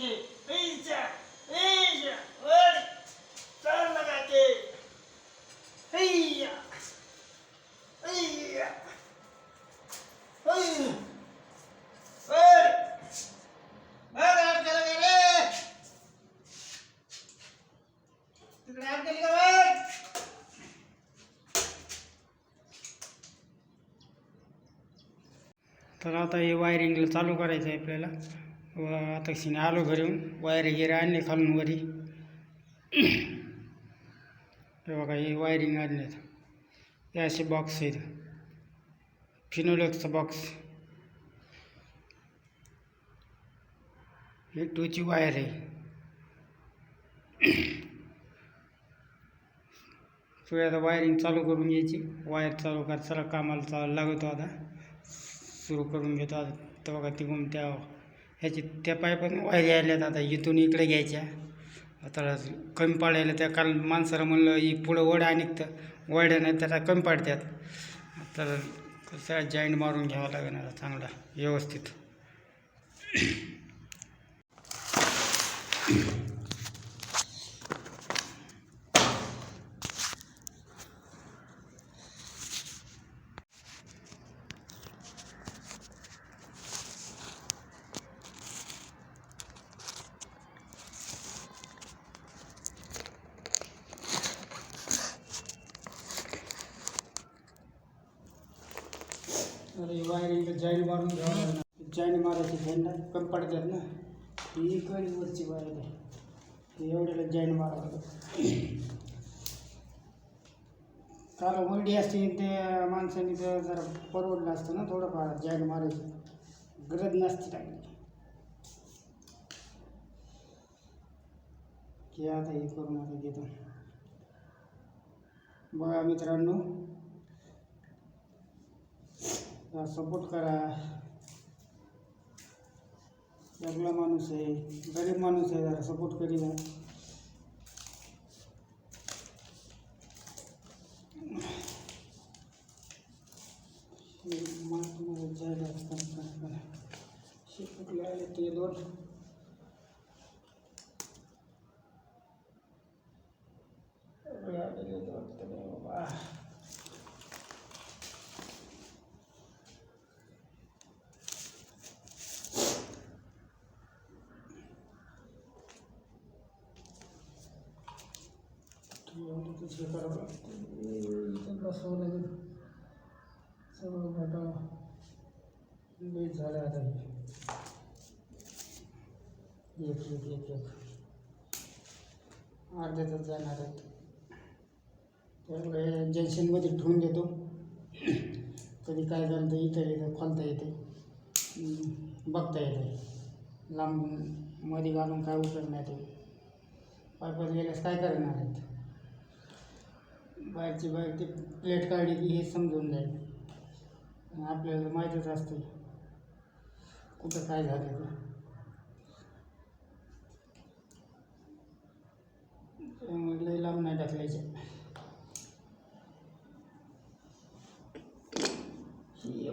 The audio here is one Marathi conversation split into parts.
घे ऐच्या ऐच्या वर चाल लगा के। ऐया ऐया ऐ तर आता हे वायरिंगला चालू करायचं आहे आपल्याला. व आता शिने आलो घरी वायर वगैरे आणले खालून वरी. हे बघा हे वायरिंग आणलेत हे असे बॉक्स आहेत. फिनोलेक्सचा बॉक्स हे टूची वायर आहे. सगळी आता वायरिंग चालू करून घ्यायची. वायर चालू कर चला कामाला चालू लागतो आता. सुरू करून घेतो आता. तेव्हा बघा तिकडून त्या ह्याची त्या पायपानं वायर यायल्यात आता. इथून इकडे घ्यायच्या. आता कमी पाडायला त्या काल माणसाला म्हणलं ही पुढं वड्या निघतं वड्या नाही त्याला कमी पाडतात तर कसं जॉईंट मारून घ्यावं लागेल आता चांगला व्यवस्थित. अरे वायरिंग जॉईंट मारून घ्यावं लागेल जॉईंट मारायची जॉईंट कमी पडतात ना. ही कळी वरची वायर आहे. एवढ्याला जॉईंट मारावं लागेल काल असते ते माणसाने ते जरा परवडलं असतं ना थोडंफार जॉईंट मारायची. गरज नसते टाकली की आता हे करून आता घेतो. बघा मित्रांनो सपोर्ट करा। अगला माणूस आहे, गरीब माणूस आहे, जरा सपोर्ट करीला महात्मा जायला असताना आले ते दोन. एवढं तर हे लागेल सगळं आता लेट झालं आता एक एक एक एक अर्ध्या तास जाणार आहेत त्यामुळे जंक्शनमध्ये ठेवून देतो कधी काय झालं तर इथं येतं खोलता येते बघता येते लांबून मध्ये घालून काय उपयोग नाही ते. पायपात गेल्यास काय करणार आहेत? बाहेरची बाहेर ते प्लेट काढली की हे समजून जाईल. आपल्याला माहीतच असते कुठं काय झालं ते. त्यामुळे लई लांब नाही टाकल्याचे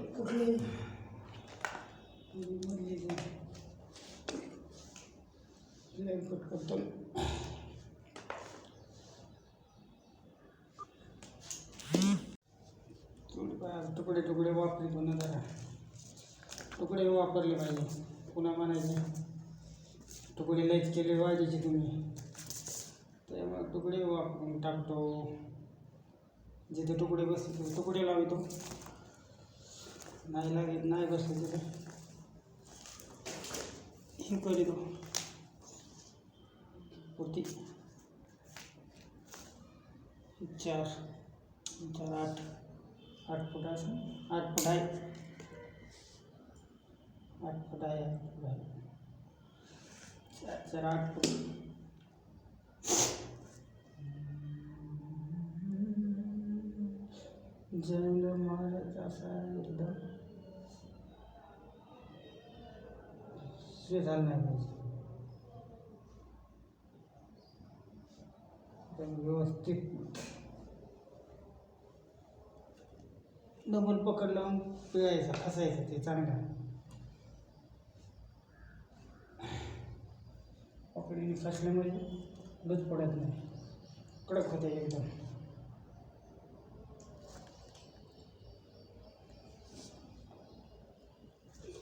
कुठले? कुठली लई करतो थोडीफार तुकडे तुकडे वापरले पुन्हा जरा तुकडे वापरले पाहिजे. पुन्हा म्हणायचे तुकडे लईच केले पाहिजेचे तुम्ही. त्यामुळे तुकडे वापरून टाकतो. जिथे तुकडे बसले तुकडे लावतो. नाही लागेल नाही बसले तिथे. हे करीतो होती चार. चार आठ. आठ फूट असं आठ फूट आहे आठ फूट आहे आठ फूट आहे चार चार आठ फूट। जैन महाराज असा एकदम। हे झालं नाही पाहिजे एकदम व्यवस्थित। डबल पकड लावून पिळायचा खसायचं ते चांगलं. पकडीने फसल्यामुळे दूध पडत नाही. कडक होते एकदम.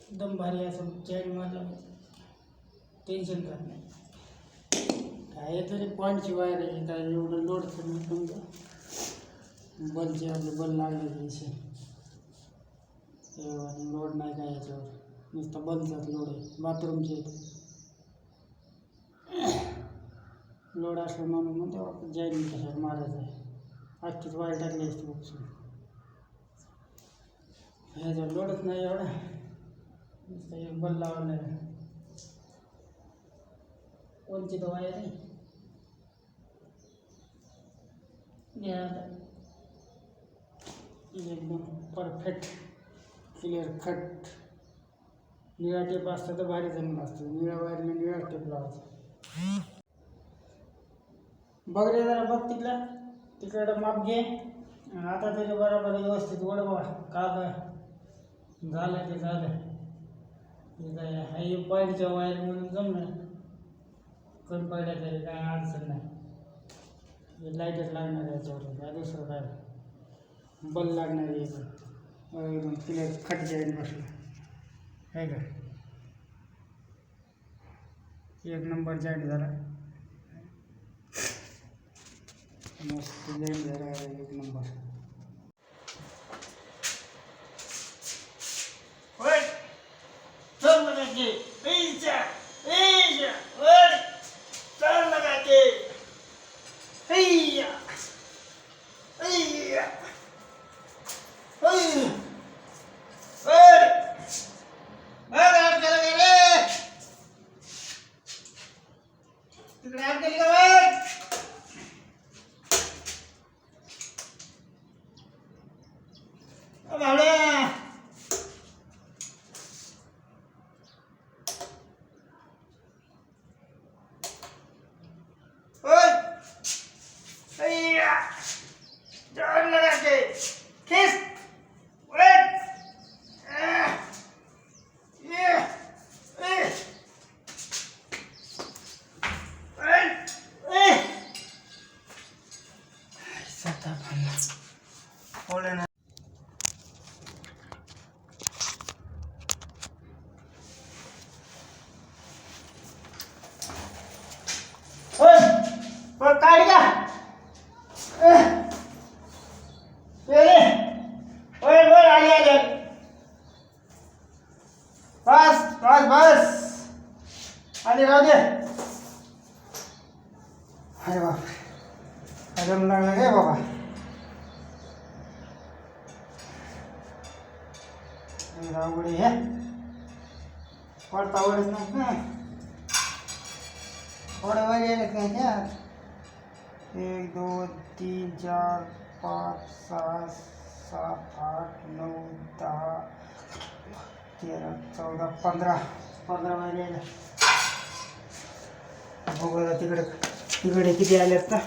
एकदम भारी असं चॅन मारलं. टेन्शन राहत नाही. काय तरी पॉईंटची वायर आहे काय एवढं लोड करून समजा बलचे आपले बल लागले त्याचे लोड नाही काय याच्यावर. नुसतं बलचाच लोड आहे. बाथरूमचे लोड असलं म्हणून मग तेव्हा जैन कशावर. मारायचं आहे. आजचीच वायर टाकली असते उपसून ह्याच्यावर लोडच नाही एवढा. नुसतं एक बल लावला आहे कोणची तर वायर आहे? एकदम परफेक्ट क्लिअर कट निळा टेप असता तर भारी जमीन असतं. निळ्या वायरने निळा टेप लावायचा. बघ रे जरा बघ तिकडं तिकडं माप घे. आता तरी बरोबर व्यवस्थित ओढ का काय झालं ते झालं. हे काय हाय पॉईंटच्या वायर म्हणून जमलं. कमी पडल्या तरी काय अडचण नाही. हे लाईटच लागणार याच्यावर काय दुसरं काय? बल लागणार याचं एकदम क्लिअर खटच्या बसला आहे का एक नंबर जॉईंट झाला. मस्त जॉईंट झाला एक नंबर. होय चल लगा के पीछे पीछे होय चल लगा के हैया हैया हैया होय बघ आत गेला का रे तिकडे आत गेली का अजून लागलं काय बाबा अरे अवघड आहे हे पडता आवडत नाही ना थोडे वगैरे येत नाही त्यात एक दोन तीन चार पाच सहा सात आठ नऊ दहा तेरा चौदा पंधरा पंधरा वगैरे यायला बघू आता तिकडे तिकडे किती आलेत ना